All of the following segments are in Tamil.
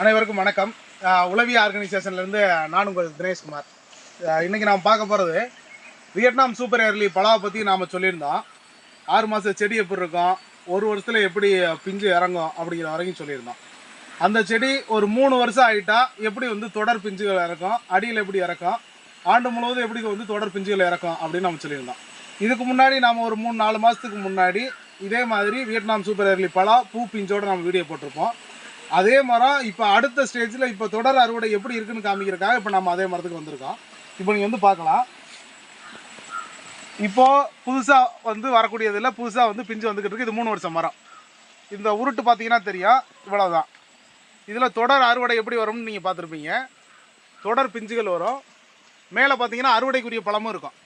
அனைவருக்கும் வணக்கம். உளவிய உளவி ஆர்கனைசேஷன்லேருந்து நான் உங்கள் தினேஷ்குமார். இன்றைக்கி நாம் பார்க்க போகிறது வியட்நாம் சூப்பர் ஏர்லி பலாவை பற்றி நாம் சொல்லியிருந்தோம். ஆறு மாத செடி எப்படி இருக்கும்? ஒரு வருஷத்தில் எப்படி பிஞ்சு இறங்கும் அப்படிங்கிற வரைக்கும் சொல்லியிருந்தோம். அந்த செடி ஒரு மூணு வருஷம் ஆகிட்டா எப்படி வந்து தொடர் பிஞ்சுகள் இறக்கும்? அடியில் எப்படி இறக்கும்? ஆண்டு முழுவதும் எப்படி வந்து தொடர் பிஞ்சுகள் இறக்கும் அப்படின்னு நம்ம சொல்லியிருந்தோம். இதுக்கு முன்னாடி நாம் ஒரு மூணு நாலு மாதத்துக்கு முன்னாடி இதே மாதிரி வியட்நாம் சூப்பர் ஏர்லி பலா பூ பிஞ்சோடு நம்ம வீடியோ போட்டிருப்போம். அதே மரம் இப்போ அடுத்த ஸ்டேஜில் இப்போ தொடர் அறுவடை எப்படி இருக்குன்னு காமிக்கிறக்காக இப்போ நம்ம அதே மரத்துக்கு வந்திருக்கோம். இப்போ நீங்கள் வந்து பார்க்கலாம். இப்போது புதுசாக வந்து வரக்கூடியதில் புதுசாக வந்து பிஞ்சு வந்துக்கிட்டு இருக்கு. இது மூணு வருஷம் மரம். இந்த உருட்டு பார்த்தீங்கன்னா தெரியும். இவ்வளோதான் இதில் தொடர் அறுவடை எப்படி வரும்னு நீங்கள் பார்த்துருப்பீங்க. தொடர் பிஞ்சுகள் வரும். மேலே பார்த்தீங்கன்னா அறுவடைக்குரிய பழமும் இருக்கும்.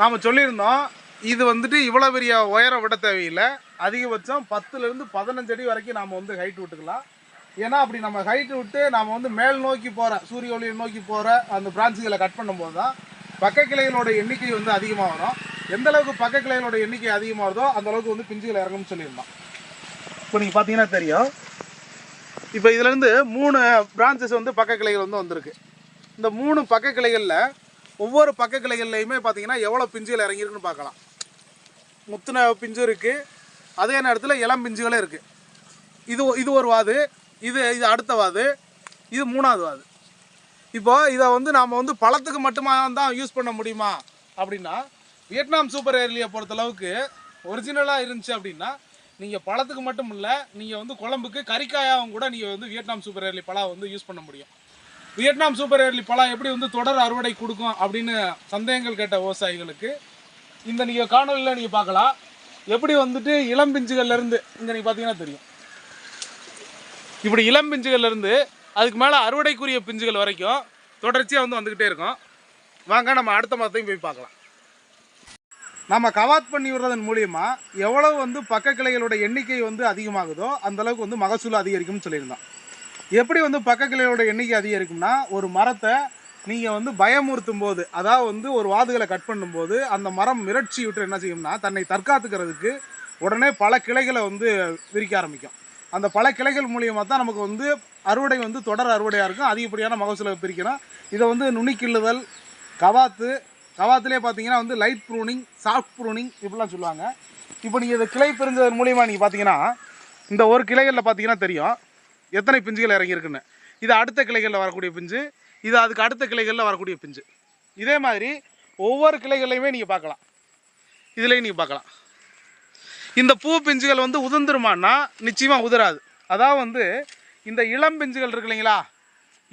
நாம் சொல்லியிருந்தோம். இது வந்துட்டு இவ்வளோ பெரிய உயரம் விட தேவையில்லை. அதிகபட்சம் பத்துலேருந்து பதினஞ்சு அடி வரைக்கும் நாம் வந்து ஹைட் விட்டுக்கலாம். ஏன்னா அப்படி நம்ம ஹைட் விட்டு நாம் வந்து மேல் நோக்கி போகிற சூரிய ஒளியை நோக்கி போகிற அந்த பிரான்ச்சுகளை கட் பண்ணும்போது தான் பக்க கிளைகளோட எண்ணிக்கை வந்து அதிகமாக வரும். எந்த அளவுக்கு பக்க கிளைகளோட எண்ணிக்கை அதிகமாக வருதோ அந்த அளவுக்கு வந்து பிஞ்சுகள் இறங்கும்னு சொல்லியிருந்தோம் இப்போ நீங்கள் பார்த்தீங்கன்னா தெரியும். இப்போ இதுலேருந்து மூணு பிரான்ச்சஸ் வந்து பக்க கிளைகள் வந்து வந்திருக்கு. இந்த மூணு பக்க கிளைகளில் ஒவ்வொரு பக்க கிளைகள்லையுமே பார்த்தீங்கன்னா எவ்வளோ பிஞ்சுகள் இறங்கியிருக்குன்னு பார்க்கலாம். முத்துன பிஞ்சு இருக்குது அதே நேரத்தில் இளம் பிஞ்சுகளும் இருக்குது இது இது ஒரு வாது இது இது அடுத்த வாது இது மூணாவது வாது. இப்போ இதை வந்து நாம் வந்து பழத்துக்கு மட்டுமா தான் யூஸ் பண்ண முடியுமா அப்படின்னா வியட்நாம் சூப்பர் ஏர்லியை பொறுத்தளவுக்கு ஒரிஜினலாக இருந்துச்சு அப்படின்னா நீங்கள் பழத்துக்கு மட்டும் இல்லை நீங்கள் வந்து குழம்புக்கு கறிக்காயாவும் கூட நீங்கள் வந்து வியட்நாம் சூப்பர் ஏர்லி பழம் வந்து யூஸ் பண்ண முடியும். வியட்நாம் சூப்பர் ஏர்லி பழம் எப்படி வந்து தொடர் அறுவடை கொடுக்கும் அப்படின்னு சந்தேகங்கள் கேட்ட விவசாயிகளுக்கு இந்த நீங்கள் காணொலியில் நீங்கள் பார்க்கலாம். எப்படி வந்துட்டு இளம் பிஞ்சுகள்ல இருந்து இங்கே நீங்கள் பார்த்தீங்கன்னா தெரியும். இப்படி இளம் பிஞ்சுகள்ல இருந்து அதுக்கு மேலே அறுவடைக்குரிய பிஞ்சுகள் வரைக்கும் தொடர்ச்சியாக வந்து வந்துக்கிட்டே இருக்கும். வாங்க நம்ம அடுத்த மரத்தையும் போய் பார்க்கலாம். நம்ம கவாத் பண்ணி விடுறதன் மூலியமாக எவ்வளவு வந்து பக்க கிளைகளோட எண்ணிக்கை வந்து அதிகமாகுதோ அந்தளவுக்கு வந்து மகசூல் அதிகரிக்கும்னு சொல்லியிருந்தோம். எப்படி வந்து பக்க கிளைகளோட எண்ணிக்கை அதிகரிக்கும்னா ஒரு மரத்தை நீங்கள் வந்து பயமுறுத்தும் போது அதாவது வந்து ஒரு வாதுகளை கட் பண்ணும்போது அந்த மரம் மிரட்சி விட்டு என்ன செய்யும்னா தன்னை தற்காத்துக்கிறதுக்கு உடனே பல கிளைகளை வந்து விரிக்க ஆரம்பிக்கும். அந்த பல கிளைகள் மூலியமாக தான் நமக்கு வந்து அறுவடை வந்து தொடர் அறுவடையாக இருக்கும். அதிகப்படியான மகசூலை பிரிக்கணும். இதை வந்து நுனிக்கிள்ளுதல் கவாத்து கவாத்துலேயே பார்த்தீங்கன்னா வந்து லைட் ப்ரூனிங் சாஃப்ட் ப்ரூனிங் இப்படிலாம் சொல்லுவாங்க. இப்போ நீங்கள் இதை கிளை பிரிஞ்சதன் மூலியமாக நீங்கள் பார்த்தீங்கன்னா இந்த ஒரு கிளைகளில் பார்த்தீங்கன்னா தெரியும். எத்தனை பிஞ்சுகள் இறங்கியிருக்குன்னு. இது அடுத்த கிளைகளில் வரக்கூடிய பிஞ்சு இது அதுக்கு அடுத்த கிளைகளில் வரக்கூடிய பிஞ்சு. இதே மாதிரி ஒவ்வொரு கிளைகளையுமே நீங்கள் பார்க்கலாம். இதுலேயும் நீங்கள் பார்க்கலாம். இந்த பூ பிஞ்சுகள் வந்து உதிர்ந்துருமான்னா நிச்சயமாக உதிராது. அதாவது வந்து இந்த இளம் பிஞ்சுகள் இருக்கு இல்லைங்களா?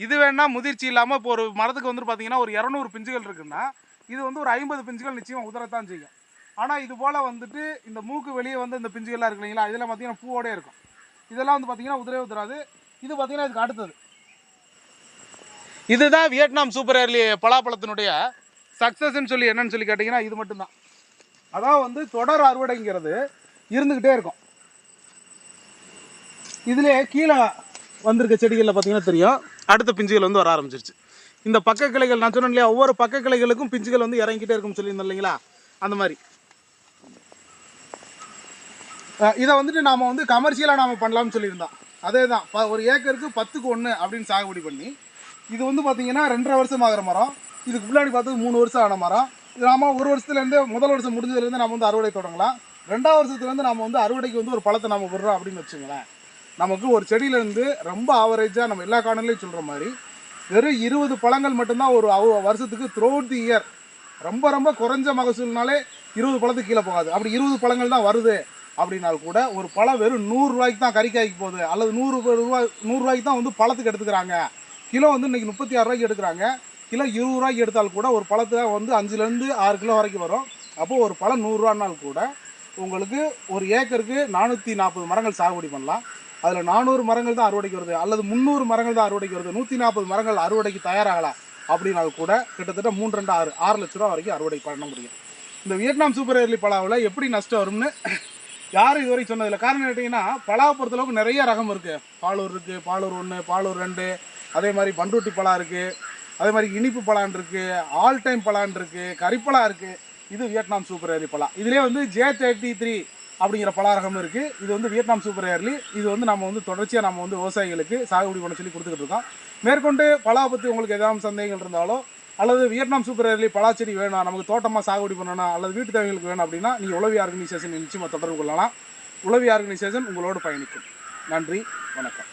இது வேணால் முதிர்ச்சி இல்லாமல் இப்போ ஒரு மரத்துக்கு வந்து பார்த்தீங்கன்னா ஒரு இரநூறு பிஞ்சுகள் இருக்குன்னா இது வந்து ஒரு ஐம்பது பிஞ்சுகள் நிச்சயமாக உதிரத்தான் செய்யும். ஆனால் இது போல் வந்துட்டு இந்த மூக்கு வெளியே வந்து இந்த பிஞ்சுகள்லாம் இருக்கு இல்லைங்களா? இதில் பார்த்தீங்கன்னா பூவோடே இருக்கும். இதெல்லாம் வந்து பார்த்தீங்கன்னா உதிரவே உதிராது. இது பார்த்தீங்கன்னா இதுக்கு அடுத்தது. இதுதான் வியட்நாம் சூப்பர் ஏர்லி பலாப்பழத்தினுடைய சக்ஸஸ்ன்னு சொல்லி என்னன்னு சொல்லி கேட்டிங்கன்னா இது மட்டும்தான். அதான் வந்து தொடர் அறுவடைங்கிறது இருந்துக்கிட்டே இருக்கும். இதுலேயே கீழே வந்திருக்க செடிகளில் பார்த்தீங்கன்னா தெரியும். அடுத்த பிஞ்சுகள் வந்து வர ஆரம்பிச்சிருச்சு. இந்த பக்க கிளைகள் நான் சொன்னேன் இல்லையா ஒவ்வொரு பக்க கிளைகளுக்கும் பிஞ்சுகள் வந்து இறங்கிட்டே இருக்கும்னு சொல்லியிருந்தேன் இல்லைங்களா? அந்த மாதிரி. இதை வந்துட்டு நாம் வந்து கமர்ஷியலாக நாம் பண்ணலாம்னு சொல்லியிருந்தோம். அதே தான் ப- ஒரு ஏக்கருக்கு பத்துக்கு ஒன்று அப்படின்னு சாகுபடி பண்ணி இது வந்து பார்த்தீங்கன்னா ரெண்டரை வருஷம் ஆகிற மரம். இதுக்கு முன்னாடி பார்த்தது மூணு வருஷம் ஆன மரம். இது நாம் ஒரு வருஷத்துலேருந்து முதல் வருஷம் முடிஞ்சதுலேருந்து நம்ம வந்து அறுவடை தொடங்கலாம். ரெண்டாவது வருஷத்துலேருந்து நம்ம வந்து அறுவடைக்கு வந்து ஒரு பழத்தை நம்ம விடுறோம் அப்படின்னு வச்சுங்களேன் நமக்கு ஒரு செடியிலேருந்து ரொம்ப ஆவரேஜாக நம்ம எல்லா காலங்களையும் சொல்கிற மாதிரி வெறும் இருபது பழங்கள் மட்டும்தான் ஒரு அவ- வருஷத்துக்கு த்ரூ தி இயர் ரொம்ப ரொம்ப குறைஞ்ச மகசூல்னாலே இருபது பழத்துக்கு கீழே போகாது. அப்படி இருபது பழங்கள் தான் வருது அப்படின்னால் கூட ஒரு பழம் வெறும் நூறுரூவாய்க்கு தான் கறிக்காய்க்கு போகுது. அல்லது நூறு ரூபாய் நூறுரூவாய்க்கு தான் வந்து பழத்துக்கு எடுத்துக்கிறாங்க. கிலோ வந்து இன்றைக்கி முப்பத்தி ஆறு ரூபாய்க்கு எடுக்கிறாங்க. கிலோ இருபது ரூபாய்க்கு எடுத்தால் கூட ஒரு பழத்தை வந்து அஞ்சுலேருந்து ஆறு கிலோ வரைக்கும் வரும். அப்போது ஒரு பழம் நூறுரூவானால் கூட உங்களுக்கு ஒரு ஏக்கருக்கு நானூற்றி நாற்பது மரங்கள் சாகுபடி பண்ணலாம். அதில் நானூறு மரங்கள் தான் அறுவடைக்கு வருது. அல்லது முந்நூறு மரங்கள் தான் அறுவடைக்கு வருது. நூற்றி நாற்பது மரங்கள் அறுவடைக்கு தயாராகலாம். அப்படின்னால் கூட கிட்டத்தட்ட மூன்று ரெண்டு ஆறு ஆறு லட்ச ரூபா வரைக்கும் அறுவடை பண்ண முடியும். இந்த வியட்நாம் சூப்பர் ஏர்லி பலாவில் எப்படி நஷ்டம் வரும்னு யாரும் இதுவரை சொன்னதில்லை. காரணம் கேட்டிங்கன்னா பலாவை பொறுத்தளவுக்கு நிறைய ரகம் இருக்குது பாலூர் இருக்குது பாலூர் ஒன்று பாலூர் ரெண்டு அதே மாதிரி பண்ருட்டி பலா இருக்குது அதே மாதிரி இனிப்பு பலான் இருக்குது ஆல் டைம் பலான் இருக்குது கறிப்பழம் இருக்குது இது வியட்நாம் சூப்பர் ஏர்லி பழம் இதுலேயே வந்து ஜே தேர்ட்டி த்ரீ அப்படிங்கிற பலாரகம் இருக்குது இது வந்து வியட்நாம் சூப்பர் ஏர்லி. இது வந்து நம்ம வந்து தொடர்ச்சியாக நம்ம வந்து விவசாயிகளுக்கு சாகுபடி பண்ண சொல்லி கொடுத்துக்கிட்டு இருக்கோம். மேற்கொண்டு பலா பற்றி உங்களுக்கு ஏதாவது சந்தேகங்கள் இருந்தாலோ அல்லது வியட்நாம் சூப்பர் ஏர்லி பலாச்செடி வேணும் நமக்கு தோட்டமாக சாகுபடி பண்ணணும் அல்லது வீட்டு தேவைகளுக்கு வேணும் அப்படின்னா நீங்கள் உளவி ஆர்கனைசேஷன் நிச்சயமாக தொடர்பு கொள்ளலாம். உளவி ஆர்கனைசேஷன் உங்களோடு பயணிக்கும். நன்றி. வணக்கம்.